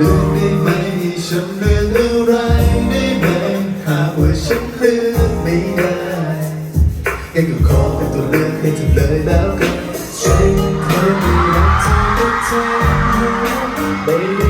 ลืมได้ไหมฉันลืมอะไรได้ไหมหากว่าฉันลืมไม่ได้งั้นก็ขอเป็นตัวเลือกให้เธอเลยแล้วกันฉันเคยมีรักเธอก็เธอไม่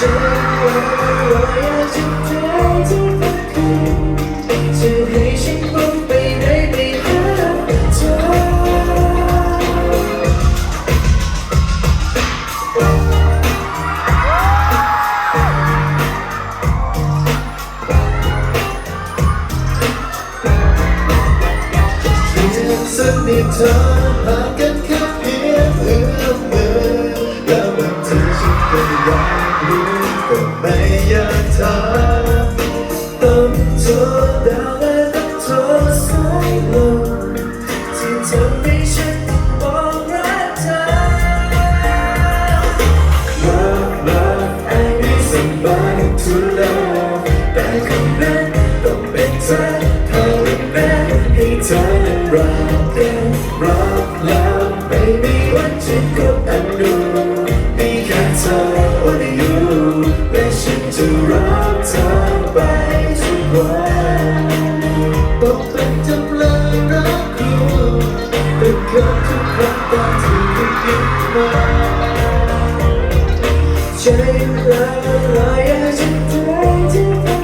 สักนิดเธอหากันแค่เพียงเอื้อมมือแล้วบางที ก็อยากรู้แต่ไม่อยากถามต้องโทรดาวและต้องโทรสายลมที่ทำให้ฉันบอกรักเธอ Love, love, I need somebody to love แต่คนนั้นต้องเป็นเธอเท่านั้นให้เธอนั้นรักกัน ต้องเป็นจำเลยรักคุณเป็นเกินทุกครั้งตอนที่คุณยิ้มาใจละลายอยากจะได้ที่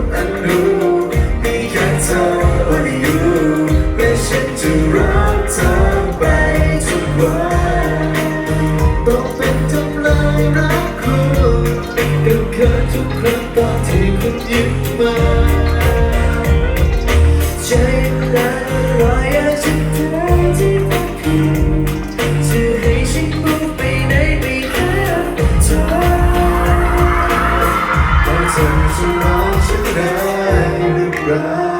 ดอันดูมีแค่เธอ only you และฉันจะรักเธอไปทุกวันต้องเป็นจำลายรักคุณก็เกิดทุกครั้งตอนที่คุณยิ้มมา อจะรอฉันได้หรือเปล่า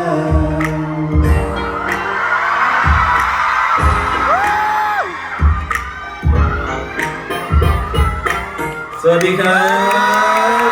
สวัสดีครับ